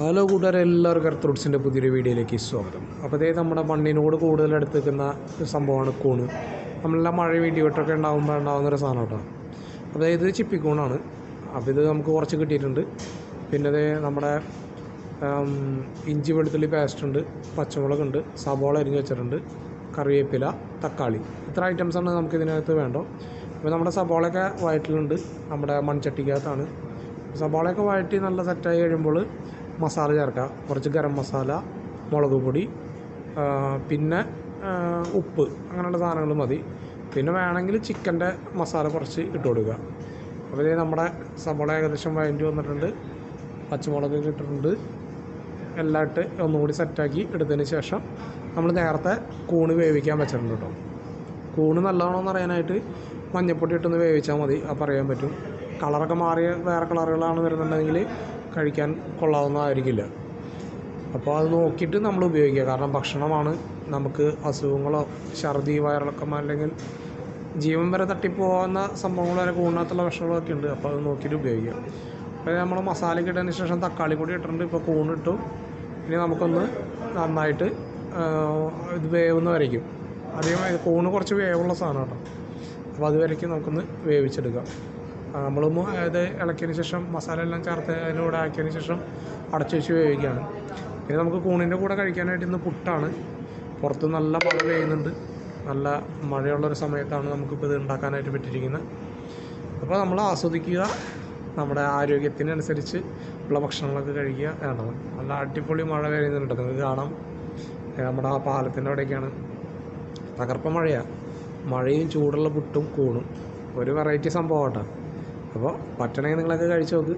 Hello കൂട്ടുകാരെ എല്ലാവർക്കും earth പുതിയൊരു വീഡിയോയിലേക്ക് സ്വാഗതം. അപ്പോൾ അതേ നമ്മുടെ മണ്ണിനോട് കൂടുതൽ അടുത്ത് നിൽക്കുന്ന ഒരു സംഭവമാണ് കൂണ്. നമ്മളെല്ലാം മഴ വീഡിയോട്ടൊക്കെ ഉണ്ടാകുമ്പോൾ ഉണ്ടാകുന്ന ഒരു സാധനം കേട്ടോ. അപ്പോൾ ഇത് ചിപ്പിക്കൂണാണ്. അപ്പോൾ ഇത് നമുക്ക് കുറച്ച് കിട്ടിയിട്ടുണ്ട്. പിന്നെ അത് നമ്മുടെ ഇഞ്ചി വെളുത്തുള്ളി പേസ്റ്റ് ഉണ്ട് പച്ചമുളക് ഉണ്ട് സബോള അരിഞ്ഞ് വെച്ചിട്ടുണ്ട് കറിവേപ്പില തക്കാളി. ഇത്ര ഐറ്റംസാണ് നമുക്ക് ഇതിനകത്ത് വേണ്ടോ അപ്പോൾ നമ്മുടെ സബോളയൊക്കെ വയറ്റിലുണ്ട്. നമ്മുടെ മൺചട്ടിക്കകത്താണ്. സബോളയൊക്കെ വഴറ്റി നല്ല സെറ്റായി കഴിയുമ്പോൾ മസാല ചേർക്കാം കുറച്ച് ഗരം മസാല മുളക് പൊടി പിന്നെ ഉപ്പ് അങ്ങനെയുള്ള സാധനങ്ങൾ മതി. പിന്നെ വേണമെങ്കിൽ ചിക്കന്റെ മസാല കുറച്ച് ഇട്ട് കൊടുക്കുക. അപ്പോൾ ഇത് നമ്മുടെ സബോള ഏകദേശം വഴറ്റി വന്നിട്ടുണ്ട്. പച്ചമുളക് ഇട്ടിട്ടുണ്ട്. എല്ലാം ഇട്ട് ഒന്നുകൂടി സെറ്റാക്കി എടുത്തതിന് ശേഷം നമ്മൾ നേരത്തെ കൂണ് വേവിക്കാൻ വെച്ചിട്ടുണ്ട് കേട്ടോ. കൂണ് നല്ലതാണോ എന്ന് അറിയാനായിട്ട് മഞ്ഞപ്പൊടി ഇട്ടൊന്ന് വേവിച്ചാൽ മതി. അപ്പോൾ അറിയാൻ പറ്റും. കളറൊക്കെ മാറിയ വേറെ കളറുകളാണ് വരുന്നുണ്ടെങ്കിൽ കഴിക്കാൻ കൊള്ളാവുന്നതായിരിക്കില്ല. അപ്പോൾ അത് നോക്കിയിട്ട് നമ്മൾ ഉപയോഗിക്കുക. കാരണം ഭക്ഷണമാണ് നമുക്ക് അസുഖങ്ങളോ ഛർദി വയറിളക്കം അല്ലെങ്കിൽ ജീവൻ വരെ തട്ടിപ്പോകുന്ന സംഭവങ്ങൾ വരെ കൂണിനകത്തുള്ള ഭക്ഷണങ്ങളൊക്കെ ഉണ്ട്. അപ്പോൾ അത് നോക്കിയിട്ട് ഉപയോഗിക്കുക. അപ്പോൾ നമ്മൾ മസാലയ്ക്ക് ഇട്ടതിന് ശേഷം തക്കാളി കൂടി ഇട്ടിട്ടുണ്ട്. ഇപ്പോൾ കൂണിട്ടു ഇനി നമുക്കൊന്ന് നന്നായിട്ട് ഇത് വേവുന്ന വരയ്ക്കും. അധികം കൂണ് കുറച്ച് വേവുള്ള സാധനം കേട്ടോ. അപ്പോൾ അത് വരയ്ക്കും. നമുക്കൊന്ന് വേവിച്ചെടുക്കാം. നമ്മൾ അത് ഇളക്കിയതിന് ശേഷം മസാല എല്ലാം ചേർത്ത് അതിനോട് ആക്കിയതിന് ശേഷം അടച്ചു വെച്ച് വേവിക്കുകയാണ്. പിന്നെ നമുക്ക് കൂണിന്റെ കൂടെ കഴിക്കാനായിട്ട് ഇന്ന് പുട്ടാണ്. പുറത്ത് നല്ല മഴ പെയ്യുന്നുണ്ട്. നല്ല മഴയുള്ളൊരു സമയത്താണ് നമുക്കിപ്പോൾ ഇത് ഉണ്ടാക്കാനായിട്ട് പറ്റിയിരിക്കുന്നത്. അപ്പോൾ നമ്മൾ ആസ്വദിക്കുക നമ്മുടെ ആരോഗ്യത്തിനനുസരിച്ച് ഉള്ള ഭക്ഷണങ്ങളൊക്കെ കഴിക്കുക വേണം നല്ല അടിപൊളി മഴ പെയ്യുന്നുണ്ട്. നിങ്ങൾക്ക് കാണാം. നമ്മുടെ ആ പാലത്തിന്റെ അവിടെയൊക്കെയാണ്. തകർപ്പ മഴയാണ് മഴയും ചൂടുള്ള പുട്ടും കൂണും. ഒരു വെറൈറ്റി സംഭവം കേട്ടോ അപ്പോൾ പറ്റണമെങ്കിൽ നിങ്ങളൊക്കെ കഴിച്ചു നോക്ക്.